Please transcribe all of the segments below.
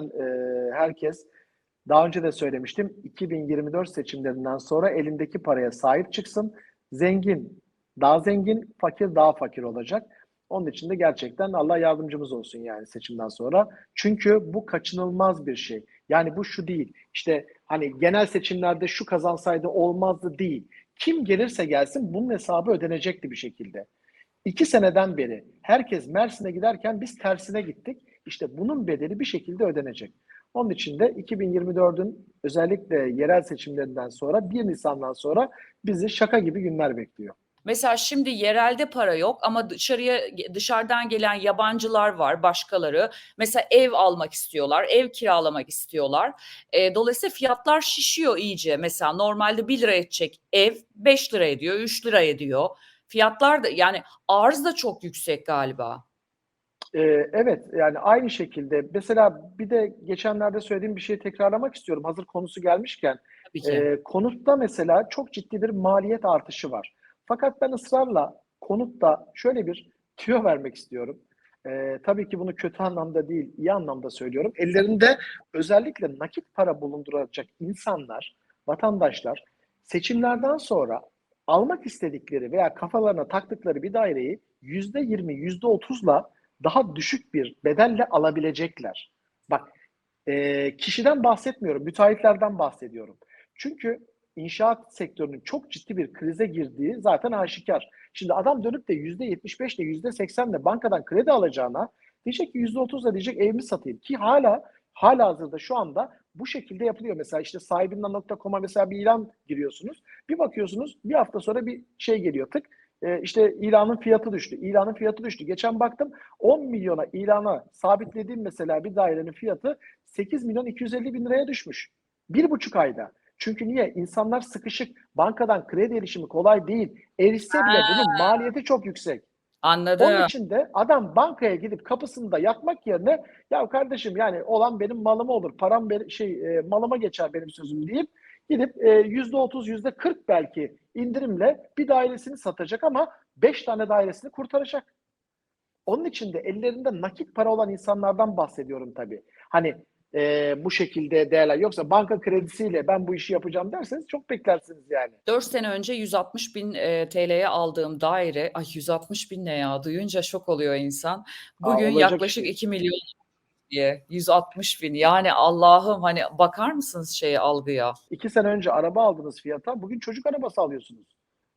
gerçekten e, herkes daha önce de söylemiştim 2024 seçimlerinden sonra elindeki paraya sahip çıksın. Zengin daha zengin, fakir daha fakir olacak. Onun için de gerçekten Allah yardımcımız olsun yani seçimden sonra. Çünkü bu kaçınılmaz bir şey. Yani bu şu değil. İşte hani genel seçimlerde şu kazansaydı olmazdı değil. Kim gelirse gelsin bunun hesabı ödenecekti bir şekilde. İki seneden beri herkes Mersin'e giderken biz tersine gittik. İşte bunun bedeli bir şekilde ödenecek. Onun için de 2024'ün özellikle yerel seçimlerinden sonra 1 Nisan'dan sonra bizi şaka gibi günler bekliyor. Mesela şimdi yerelde para yok ama dışarıya dışarıdan gelen yabancılar var, başkaları. Mesela ev almak istiyorlar, ev kiralamak istiyorlar. E, dolayısıyla fiyatlar şişiyor iyice. Mesela normalde 1 lira edecek ev 5 lira ediyor, 3 lira ediyor. Fiyatlar da yani arz da çok yüksek galiba. Ee, evet yani aynı şekilde mesela bir de geçenlerde söylediğim bir şeyi tekrarlamak istiyorum hazır konusu gelmişken. Tabii ki. Ee, konutta mesela çok ciddi bir maliyet artışı var. Fakat ben ısrarla konutta şöyle bir tüyo vermek istiyorum. Ee, tabii ki bunu kötü anlamda değil, iyi anlamda söylüyorum. Ellerinde özellikle nakit para bulunduracak insanlar, vatandaşlar seçimlerden sonra almak istedikleri veya kafalarına taktıkları bir daireyi yüzde yirmi, yüzde otuzla daha düşük bir bedelle alabilecekler. Bak e, kişiden bahsetmiyorum, müteahhitlerden bahsediyorum. Çünkü inşaat sektörünün çok ciddi bir krize girdiği zaten aşikar. Şimdi adam dönüp de yüzde yetmiş beşle yüzde seksenle bankadan kredi alacağına diyecek ki yüzde otuzla diyecek evimi satayım ki hala hala hazırda şu anda bu şekilde yapılıyor. Mesela işte sahibinden.com'a mesela bir ilan giriyorsunuz. Bir bakıyorsunuz bir hafta sonra bir şey geliyor tık e, işte ilanın fiyatı düştü. İlanın fiyatı düştü. Geçen baktım 10 milyona ilana sabitlediğim mesela bir dairenin fiyatı 8 milyon 250 bin liraya düşmüş. Bir buçuk ayda. Çünkü niye? İnsanlar sıkışık. Bankadan kredi erişimi kolay değil. Erişse bile bunun maliyeti çok yüksek. Anladım. Onun için de adam bankaya gidip kapısında yakmak yerine ya kardeşim yani olan benim malıma olur. Param benim, şey e, malıma geçer benim sözüm deyip gidip e, yüzde otuz yüzde kırk belki indirimle bir dairesini satacak ama beş tane dairesini kurtaracak. Onun için de ellerinde nakit para olan insanlardan bahsediyorum tabii. Hani e, bu şekilde değerler. Yoksa banka kredisiyle ben bu işi yapacağım derseniz çok beklersiniz yani. 4 sene önce 160 bin e, TL'ye aldığım daire, ay 160 bin ne ya duyunca şok oluyor insan. Bugün olacak yaklaşık şey. 2 milyon diye 160 bin yani Allah'ım hani bakar mısınız şeye algıya? İki sene önce araba aldığınız fiyata bugün çocuk arabası alıyorsunuz.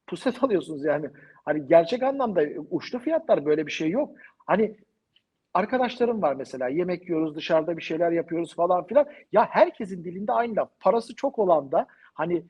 Puset alıyorsunuz yani. Hani gerçek anlamda uçtu fiyatlar böyle bir şey yok. Hani arkadaşlarım var mesela yemek yiyoruz dışarıda bir şeyler yapıyoruz falan filan. Ya herkesin dilinde aynı laf. Parası çok olan da hani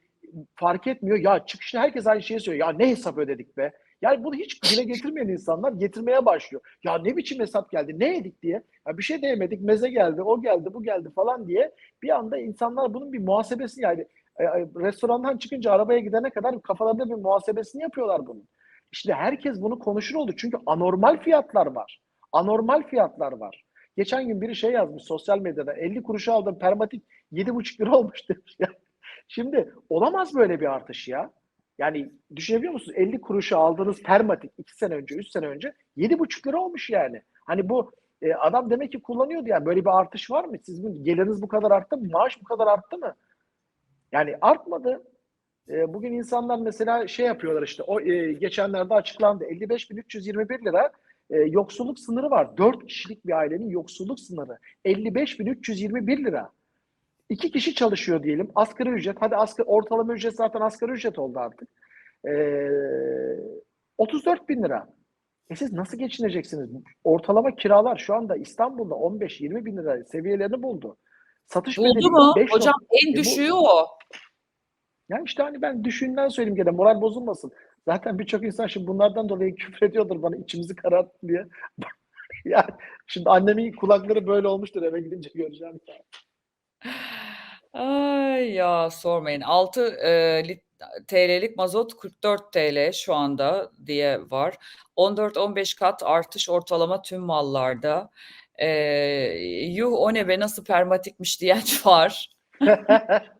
fark etmiyor. Ya çıkışta herkes aynı şeyi söylüyor. Ya ne hesap ödedik be? Yani bunu hiç dile getirmeyen insanlar getirmeye başlıyor. Ya ne biçim hesap geldi? Ne yedik diye. Ya bir şey de. Meze geldi, o geldi, bu geldi falan diye. Bir anda insanlar bunun bir muhasebesini yani e, e, restorandan çıkınca arabaya gidene kadar kafalarında bir muhasebesini yapıyorlar bunun. İşte herkes bunu konuşur oldu. Çünkü anormal fiyatlar var. Anormal fiyatlar var. Geçen gün biri şey yazmış sosyal medyada 50 kuruşa aldım permatik 7,5 lira olmuş demiş. Ya. Şimdi olamaz böyle bir artış ya. Yani düşünebiliyor musunuz? 50 kuruşa aldığınız permatik 2 sene önce, 3 sene önce 7,5 lira olmuş yani. Hani bu e, adam demek ki kullanıyordu yani. Böyle bir artış var mı? Sizin geliriniz bu kadar arttı mı? Maaş bu kadar arttı mı? Yani artmadı. E, bugün insanlar mesela şey yapıyorlar işte o e, geçenlerde açıklandı 55.321 lira e, yoksulluk sınırı var. 4 kişilik bir ailenin yoksulluk sınırı 55.321 lira. İki kişi çalışıyor diyelim. Asgari ücret. Hadi asgari, ortalama ücret zaten asgari ücret oldu artık. Ee, 34 bin lira. E siz nasıl geçineceksiniz? Ortalama kiralar şu anda İstanbul'da 15-20 bin lira seviyelerini buldu. Satış Buldu mu? 5 Hocam en E bu- düşüğü o. Yani işte hani ben düşünden söyleyeyim gene moral bozulmasın. Zaten birçok insan şimdi bunlardan dolayı küfür ediyordur bana içimizi kararttı diye. yani şimdi annemin kulakları böyle olmuştur eve gidince göreceğim. Ay ya sormayın. 6 e, lit- TL'lik mazot 44 TL şu anda diye var. 14-15 kat artış ortalama tüm mallarda. E, yuh o ne be nasıl permatikmiş diyen var.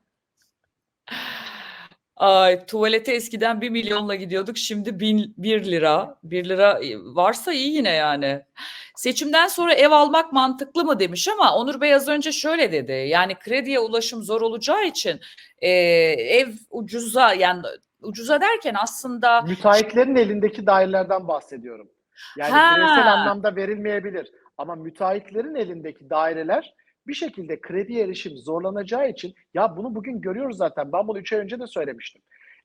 Ay, tuvalete eskiden 1 milyonla gidiyorduk. Şimdi bin, 1 lira. 1 lira e, varsa iyi yine yani. Seçimden sonra ev almak mantıklı mı demiş ama Onur Bey az önce şöyle dedi. Yani krediye ulaşım zor olacağı için e, ev ucuza yani ucuza derken aslında Müteahhitlerin elindeki dairelerden bahsediyorum. Yani bireysel anlamda verilmeyebilir ama müteahhitlerin elindeki daireler bir şekilde krediye erişim zorlanacağı için ya bunu bugün görüyoruz zaten. Ben bunu 3 ay önce de söylemiştim.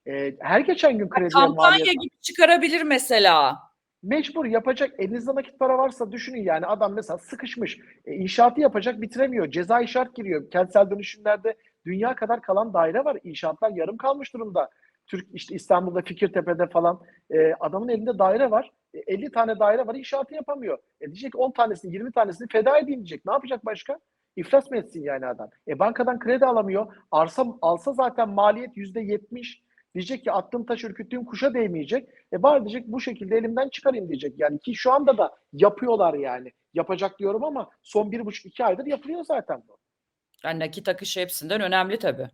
Ee, her geçen gün krediye kampanya maliyet gibi çıkarabilir mesela. mecbur yapacak elinizde nakit para varsa düşünün yani adam mesela sıkışmış e, inşaatı yapacak bitiremiyor ceza şart giriyor kentsel dönüşümlerde dünya kadar kalan daire var inşaatlar yarım kalmış durumda Türk işte İstanbul'da Fikirtepe'de falan e, adamın elinde daire var E, 50 tane daire var inşaatı yapamıyor e diyecek 10 tanesini 20 tanesini feda edeyim diyecek ne yapacak başka İflas mı etsin yani adam e bankadan kredi alamıyor arsa alsa zaten maliyet yüzde yetmiş Diyecek ki attığım taş ürküttüğüm kuşa değmeyecek. E bari diyecek bu şekilde elimden çıkarayım diyecek. Yani ki şu anda da yapıyorlar yani. Yapacak diyorum ama son bir buçuk iki aydır yapılıyor zaten bu. Yani nakit akışı hepsinden önemli tabii.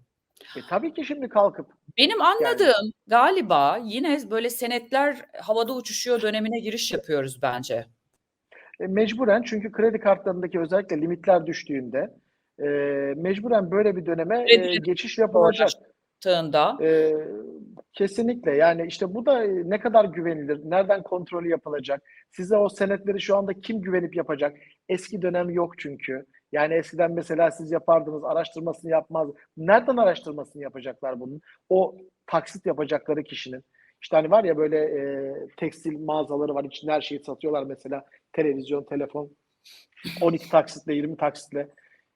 E tabii ki şimdi kalkıp Benim anladığım galiba yine böyle senetler havada uçuşuyor dönemine giriş yapıyoruz bence. E, mecburen çünkü kredi kartlarındaki özellikle limitler düştüğünde e, mecburen böyle bir döneme e, geçiş yapılacak. E, kesinlikle yani işte bu da e, ne kadar güvenilir, nereden kontrolü yapılacak, size o senetleri şu anda kim güvenip yapacak? Eski dönem yok çünkü. Yani eskiden mesela siz yapardınız, araştırmasını yapmaz. Nereden araştırmasını yapacaklar bunun? O taksit yapacakları kişinin. İşte hani var ya böyle e, tekstil mağazaları var, içinde her şeyi satıyorlar mesela. Televizyon, telefon, 12 taksitle, 20 taksitle.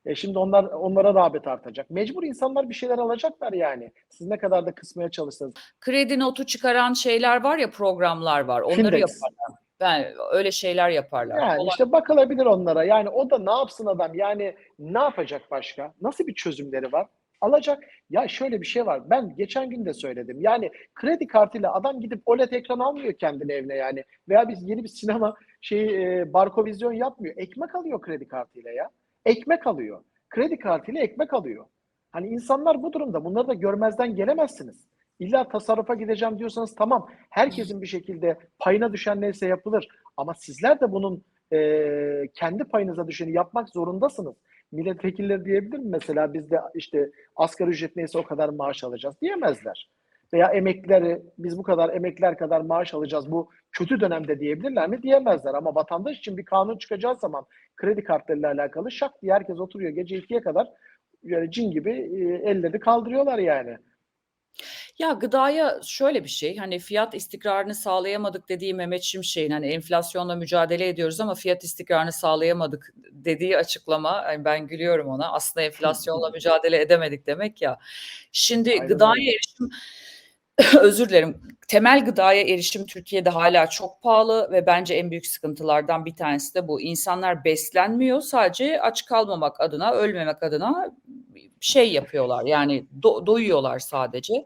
E şimdi onlar onlara rağbet artacak. Mecbur insanlar bir şeyler alacaklar yani. Siz ne kadar da kısmaya çalışsanız. Kredi notu çıkaran şeyler var ya programlar var. Onları Findex. yaparlar. Ben öyle şeyler yaparlar. Yani işte bakılabilir onlara. Yani o da ne yapsın adam? Yani ne yapacak başka? Nasıl bir çözümleri var? Alacak. Ya şöyle bir şey var. Ben geçen gün de söyledim. Yani kredi kartıyla adam gidip OLED ekran almıyor kendine evine yani. Veya biz yeni bir sinema şey e, barkovizyon yapmıyor. Ekmek alıyor kredi kartıyla ya. Ekmek alıyor. Kredi kartıyla ekmek alıyor. Hani insanlar bu durumda. Bunları da görmezden gelemezsiniz. İlla tasarrufa gideceğim diyorsanız tamam. Herkesin bir şekilde payına düşen neyse yapılır. Ama sizler de bunun e, kendi payınıza düşeni yapmak zorundasınız. Milletvekilleri diyebilir mi mesela biz de işte asgari ücret neyse o kadar maaş alacağız diyemezler. Veya emeklileri biz bu kadar emekliler kadar maaş alacağız bu kötü dönemde diyebilirler mi? Diyemezler. Ama vatandaş için bir kanun çıkacağı zaman kredi kartlarıyla alakalı şak diye herkes oturuyor gece ikiye kadar yani cin gibi e, elleri kaldırıyorlar yani. Ya gıdaya şöyle bir şey hani fiyat istikrarını sağlayamadık dediği Mehmet Şimşek'in hani enflasyonla mücadele ediyoruz ama fiyat istikrarını sağlayamadık dediği açıklama yani ben gülüyorum ona aslında enflasyonla mücadele edemedik demek ya. Şimdi Aynen gıdaya öyle. erişim özür dilerim temel gıdaya erişim Türkiye'de hala çok pahalı ve bence en büyük sıkıntılardan bir tanesi de bu. İnsanlar beslenmiyor sadece aç kalmamak adına ölmemek adına şey yapıyorlar yani do- doyuyorlar sadece.